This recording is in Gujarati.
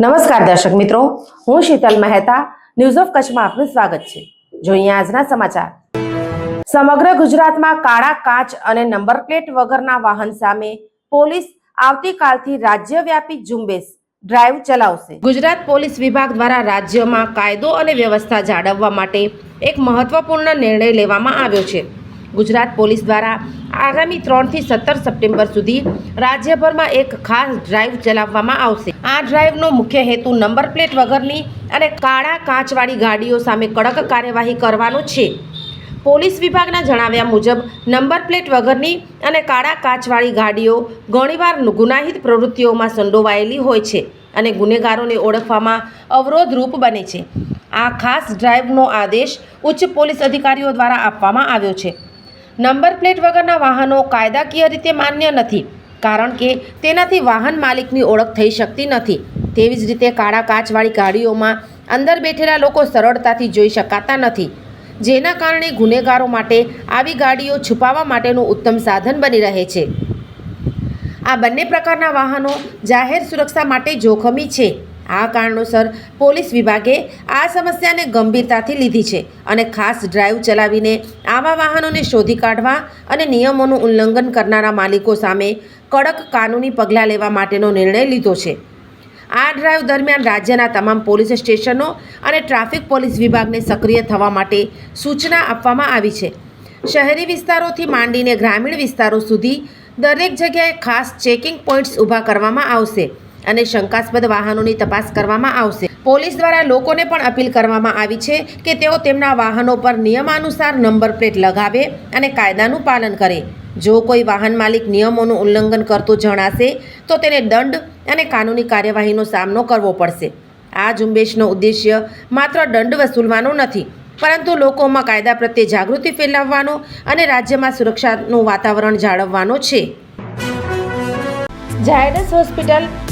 નમસ્કાર દર્શક મિત્રો, હું શીતલ મહેતા ન્યૂઝ ઓફ કચ્છમાં આપનું સ્વાગત છે. જોઈએ આજના સમાચાર. સમગ્ર ગુજરાતમાં કાળા કાચ અને નંબર પ્લેટ વગરના વાહન સામે પોલીસ આવતીકાલથી રાજ્યવ્યાપી ઝુંબેશ ડ્રાઈવ ચલાવશે. ગુજરાત પોલીસ વિભાગ દ્વારા રાજ્યમાં કાયદો અને વ્યવસ્થા જાળવવા માટે એક મહત્વપૂર્ણ નિર્ણય લેવામાં આવ્યો છે. ગુજરાત પોલીસ દ્વારા આગામી ત્રણથી સત્તર સપ્ટેમ્બર સુધી રાજ્યભરમાં એક ખાસ ડ્રાઈવ ચલાવવામાં આવશે. આ ડ્રાઈવનો મુખ્ય હેતુ નંબર પ્લેટ વગરની અને કાળા કાચવાળી ગાડીઓ સામે કડક કાર્યવાહી કરવાનો છે. પોલીસ વિભાગના જણાવ્યા મુજબ, નંબર પ્લેટ વગરની અને કાળા કાચવાળી ગાડીઓ ઘણીવાર ગુનાહિત પ્રવૃત્તિઓમાં સંડોવાયેલી હોય છે અને ગુનેગારોને ઓળખવામાં અવરોધરૂપ બને છે. આ ખાસ ડ્રાઈવનો આદેશ ઉચ્ચ પોલીસ અધિકારીઓ દ્વારા આપવામાં આવ્યો છે. નંબર પ્લેટ વગરના વાહનો કાયદાકીય રીતે માન્ય નથી, કારણ કે તેનાથી વાહન માલિકની ઓળખ થઈ શકતી નથી. તેવી જ રીતે કાળા કાચવાળી ગાડીઓમાં અંદર બેઠેલા લોકો સરળતાથી જોઈ શકાતા નથી, જેના કારણે ગુનેગારો માટે આવી ગાડીઓ છુપાવવા માટેનું ઉત્તમ સાધન બની રહે છે. આ બંને પ્રકારના વાહનો જાહેર સુરક્ષા માટે જોખમી છે. આ કારણોસર પોલીસ વિભાગે આ સમસ્યાને ગંભીરતાથી લીધી છે અને ખાસ ડ્રાઈવ ચલાવીને આવા વાહનોને શોધી કાઢવા અને નિયમોનું ઉલ્લંઘન કરનારા માલિકો સામે કડક કાનૂની પગલાં લેવા માટેનો નિર્ણય લીધો છે. આ ડ્રાઈવ દરમિયાન રાજ્યના તમામ પોલીસ સ્ટેશનો અને ટ્રાફિક પોલીસ વિભાગને સક્રિય થવા માટે સૂચના આપવામાં આવી છે. શહેરી વિસ્તારોથી માંડીને ગ્રામીણ વિસ્તારો સુધી દરેક જગ્યાએ ખાસ ચેકિંગ પોઈન્ટ્સ ઊભા કરવામાં આવશે. અને શંકાસ્પદ વાહનોની તપાસ કરવામાં આવશે. પોલીસ દ્વારા લોકોને પણ અપીલ કરવામાં આવી છે કે તેઓ તેમના વાહનો પર નિયમાનુસાર નંબર પ્લેટ લગાવે અને કાયદાનું પાલન કરે. જો કોઈ વાહન માલિક નિયમોનું ઉલ્લંઘન કરતો જણાશે, તો તેને દંડ અને કાનૂની કાર્યવાહીનો સામનો કરવો પડશે. આ ઝુંબેશનો ઉદ્દેશ્ય માત્ર દંડ વસૂલવાનો નથી, પરંતુ લોકોમાં કાયદા પ્રત્યે જાગૃતિ ફેલાવવાનો અને રાજ્યમાં સુરક્ષાનું વાતાવરણ જાળવવાનો છે. ઝાયડસ હોસ્પિટલ